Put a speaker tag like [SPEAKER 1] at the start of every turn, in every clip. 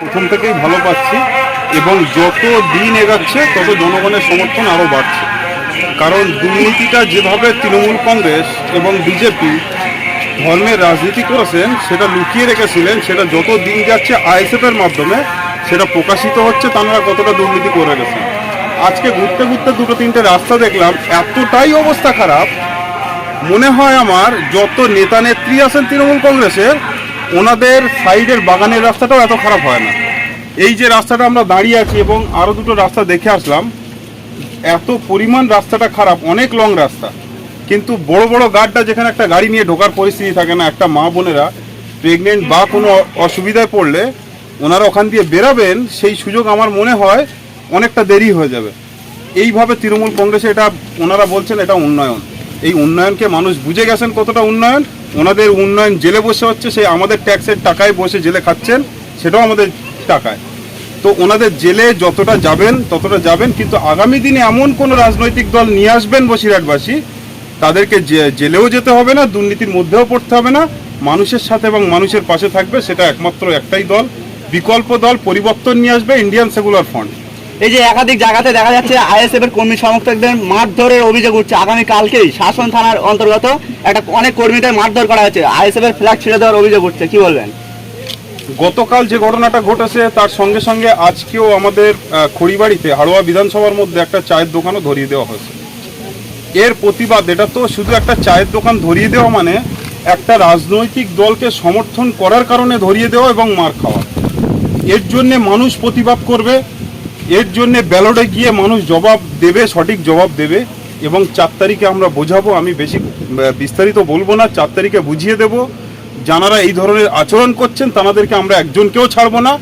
[SPEAKER 1] প্রথম থেকেই ভালো পাচ্ছি এবং যত দিন এগাচ্ছে, তত জনগণের সমর্থন আরও বাড়ছে। কারণ দুর্নীতিটা যেভাবে তৃণমূল কংগ্রেস এবং বিজেপি ধর্মের রাজনীতি করেছেন, সেটা লুকিয়ে রেখেছিলেন, সেটা যত দিন যাচ্ছে আইএসএফের মাধ্যমে, সেটা প্রকাশিত হচ্ছে তারা কতটা দুর্নীতি করে গেছেন আজকে ঘুরতে ঘুরতে দুটো তিনটে রাস্তা দেখলাম, এতটাই অবস্থা খারাপ। মনে হয় আমার যত নেতা নেত্রী আছেন তৃণমূল কংগ্রেসের ওনাদের সাইডের বাগানের রাস্তাটাও এত খারাপ হয় না। এই যে রাস্তাটা আমরা দাঁড়িয়ে আছি এবং আরও দুটো রাস্তা দেখে আসলাম, এত পরিমাণ রাস্তাটা খারাপ, অনেক লং রাস্তা। কিন্তু বড় বড় গাড়টা যেখানে একটা গাড়ি নিয়ে ঢোকার পরিস্থিতি থাকে না, একটা মা বোনেরা প্রেগনেন্ট বা কোনো অসুবিধায় পড়লে ওনারা ওখান দিয়ে বেরাবেন, সেই সুযোগ আমার মনে হয় অনেকটা দেরি হয়ে যাবে। এইভাবে তৃণমূল কংগ্রেসে এটা, ওনারা বলছেন এটা উন্নয়ন। এই উন্নয়নকে মানুষ বুঝে গেছেন কতটা উন্নয়ন ওনাদের উন্নয়ন, জেলে বসে হচ্ছে, সেই আমাদের ট্যাক্সের টাকায় বসে জেলে খাচ্ছেন, সেটাও আমাদের টাকায়। তো ওনাদের জেলে যতটা যাবেন, ততটা যাবেন, কিন্তু আগামী দিনে এমন কোনো রাজনৈতিক দল নিয়ে আসবেন বসিরহাটবাসী, তাদেরকে জেলেও যেতে হবে না, দুর্নীতির মধ্যেও পড়তে হবে না, মানুষের সাথে এবং মানুষের পাশে থাকবে, সেটা একমাত্র একটাই দল। বিকল্প দল পরিবর্তন নিয়ে আসবে ইন্ডিয়ান সেকুলার ফ্রন্ট
[SPEAKER 2] এই যে একাধিক জায়গাতে দেখা যাচ্ছে আইএসএফ এর কর্মী সমর্থকদের মারধরের অভিযোগ উঠছে। আগামী কালকেই শাসন থানার অন্তর্গত একটা অনেক কর্মীদের মারধর করা হয়েছে। আইএসএফ এর ফ্ল্যাগ ছিঁড়ে দেওয়ার অভিযোগ উঠছে। কি বলবেন?
[SPEAKER 1] গতকাল যে ঘটনাটা ঘটেছে, তার সঙ্গে সঙ্গে আজকেও আমাদের খড়িবাড়িতে হাড়োয়া বিধানসভার মধ্যে একটা চায়ের দোকানও ধরিয়ে দেওয়া হয়েছে। এর প্রতিবাদ, এটা তো শুধু একটা চায়ের দোকান ধরিয়ে দেওয়া মানে একটা রাজনৈতিক দলকে সমর্থন করার কারণে ধরিয়ে দেওয়া এবং মার খাওয়া। এর জন্যে মানুষ প্রতিবাদ করবে। এর জন্যে ব্যালটে গিয়ে মানুষ জবাব দেবে, সঠিক জবাব দেবে এবং চার তারিখে আমরা বোঝাবো। আমি বেশি বিস্তারিত বলব না, চার তারিখে বুঝিয়ে দেব। যারা এই ধরনের আচরণ করছেন তাদেরকে আমরা একজনকেও ছাড়বো না।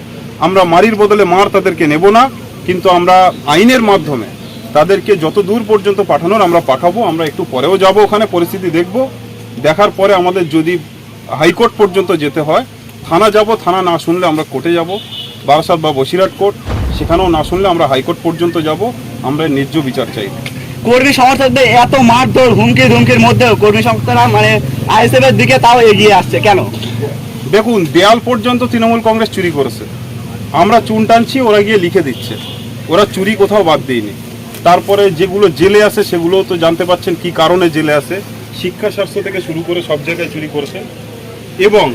[SPEAKER 1] আমরা মারির বদলে মার তাদেরকে নেব না, কিন্তু আমরা আইনের মাধ্যমে তাদেরকে যত দূর পর্যন্ত পাঠানোর আমরা পাঠাবো, আমরা একটু পরেও যাব ওখানে, পরিস্থিতি দেখব। দেখার পরে আমাদের যদি হাইকোর্ট পর্যন্ত যেতে হয়, থানা যাব, থানা না শুনলে আমরা কোর্টে যাব। বারাসাত বা বসিরহাট কোর্ট। সেখানেও না শুনলে আমরা হাইকোর্ট পর্যন্ত যাব আমরা ন্যায্য বিচার চাই।
[SPEAKER 2] কর্মী সমর্থকদের এত মারধর হুমকি ধুমকির মধ্যেও কর্মী সমর্থকরা মানে আইএসএফ এর দিকে তাও এগিয়ে আসছে কেন?
[SPEAKER 1] দেখুন দেয়াল পর্যন্ত তৃণমূল কংগ্রেস চুরি করেছে। আমরা চুন টানছি ওরা গিয়ে লিখে দিচ্ছে। ওরা চুরি কোথাও বাদ দেয়নি। তারপরে যেগুলো জেলে আছে সেগুলো তো জানতে পাচ্ছেন কি কারণে জেলে আছে। শিক্ষা স্বাস্থ্য থেকে শুরু করে সব জায়গায় চুরি করেছে। এবং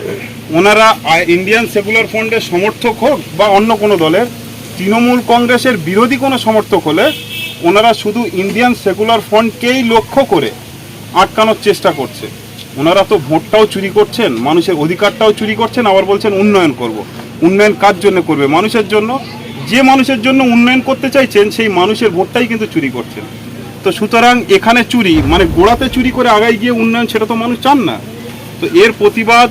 [SPEAKER 1] ওনারা ইন্ডিয়ান সেকুলার ফ্রন্টের সমর্থক হোক বা অন্য কোনো দলের তৃণমূল কংগ্রেসের বিরোধী কোনো সমর্থক হলে ওনারা শুধু ইন্ডিয়ান সেকুলার ফ্রন্টকেই লক্ষ্য করে আটকানোর চেষ্টা করছে। ওনারা তো ভোটটাও চুরি করছেন, মানুষের অধিকারটাও চুরি করছেন, আবার বলছেন উন্নয়ন করব। উন্নয়ন কার জন্য করবে? মানুষের জন্য। যে মানুষের জন্য উন্নয়ন করতে চাইছেন, সেই মানুষের ভোটটাই কিন্তু চুরি করছেন। তো সুতরাং এখানে চুরি মানে গোড়াতে চুরি করে আগায় গিয়ে উন্নয়ন, সেটা তো মানুষ চান না। তো এর প্রতিবাদ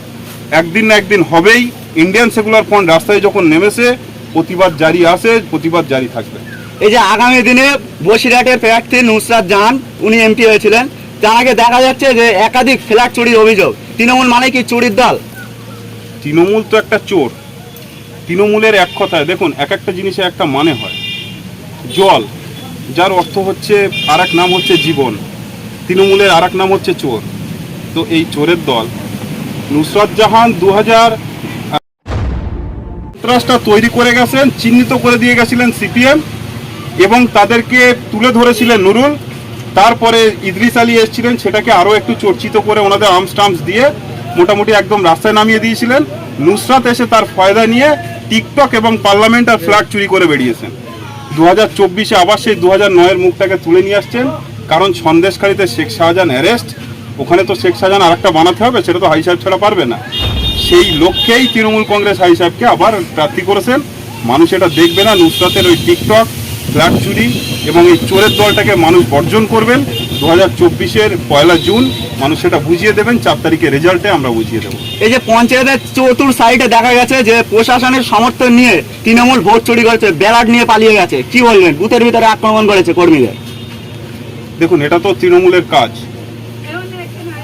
[SPEAKER 1] একদিন না একদিন হবেই। ইন্ডিয়ান সেকুলার ফ্রন্ট রাস্তায় যখন নেমেছে প্রতিবাদ জারি আছে প্রতিবাদ জারি থাকবে।
[SPEAKER 2] এই যে আগামী দিনে বসিরহাটের প্রার্থী নুসরাত জাহান উনি এমপি হয়েছিলেন। তার আগে দেখা যাচ্ছে যে একাধিক ফ্ল্যাট চুরির অভিযোগ। তৃণমূল মানে কি চুরির দল?
[SPEAKER 1] তৃণমূল তো একটা চোর। তৃণমূলের এক কথায় দেখুন এক একটা জিনিসের একটা মানে হয়। জল যার অর্থ হচ্ছে আর এক নাম হচ্ছে জীবন। তৃণমূলের আর এক নাম হচ্ছে চোর। তো এই চোরের দল নুসরাত জাহান দু হাজার সন্ত্রাসটা তৈরি করে গেছেন, চিহ্নিত করে দিয়ে গেছিলেন সিপিএম এবং তাদেরকে তুলে ধরেছিলেন নুরুল। তারপরে ইদ্রিস আলী এসেছিলেন, সেটাকে আরও একটু চর্চিত করে ওনাদের আর্মস টার্মস দিয়ে মোটামুটি একদম রাস্তায় নামিয়ে দিয়েছিলেন। নুসরাত এসে তার ফয়দা নিয়ে টিকটক এবং পার্লামেন্ট আর ফ্ল্যাগ চুরি করে বেরিয়েছেন। দু হাজার চব্বিশে আবার সেই দু হাজার নয়ের মুখটাকে তুলে নিয়ে আসছেন, কারণ সন্দেশকারীতে শেখ শাহজাহান অ্যারেস্ট ওখানে তো শেখ শাহজাহান আরেকটা বানাতে হবে, সেটা তো হাই সাহেব ছাড়া পারবে না। সেই লক্ষ্যেই তৃণমূল কংগ্রেস হাই সাহেবকে আবার প্রার্থী করেছেন। মানুষ এটা দেখবে না নুসরাতের ওই টিকটক ফ্ল্যাট চুরি এবং এই চোরের দলটাকে মানুষ বর্জন করবেন। দু হাজার চব্বিশের পয়লা জুন মানুষ সেটা বুঝিয়ে দেবেন চার তারিখের রেজাল্টে আমরা বুঝিয়ে দেবো।
[SPEAKER 2] এই যে পঞ্চায়েতের চতুর সাইডে দেখা গেছে যে প্রশাসনের সমর্থন নিয়ে তৃণমূল ভোট চুরি করেছে ব্যালট নিয়ে পালিয়ে গেছে। কি বলবেন? বুথের ভিতরে আক্রমণ করেছে কর্মীদের।
[SPEAKER 1] দেখুন এটা তো তৃণমূলের কাজ।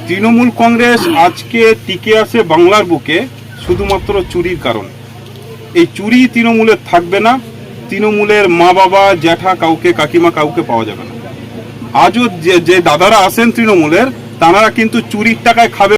[SPEAKER 1] তৃণমূল কংগ্রেস আজকে টিকে আছে বাংলার বুকে শুধুমাত্র চুরির কারণ। এই চুরি তৃণমূলের থাকবে না, তৃণমূলের মা বাবা জ্যাঠা কাউকে, কাকিমা কাউকে পাওয়া যাবে না। আজও যে যে দাদারা আছেন তৃণমূলের, তারা কিন্তু চুরির টাকায় খাবে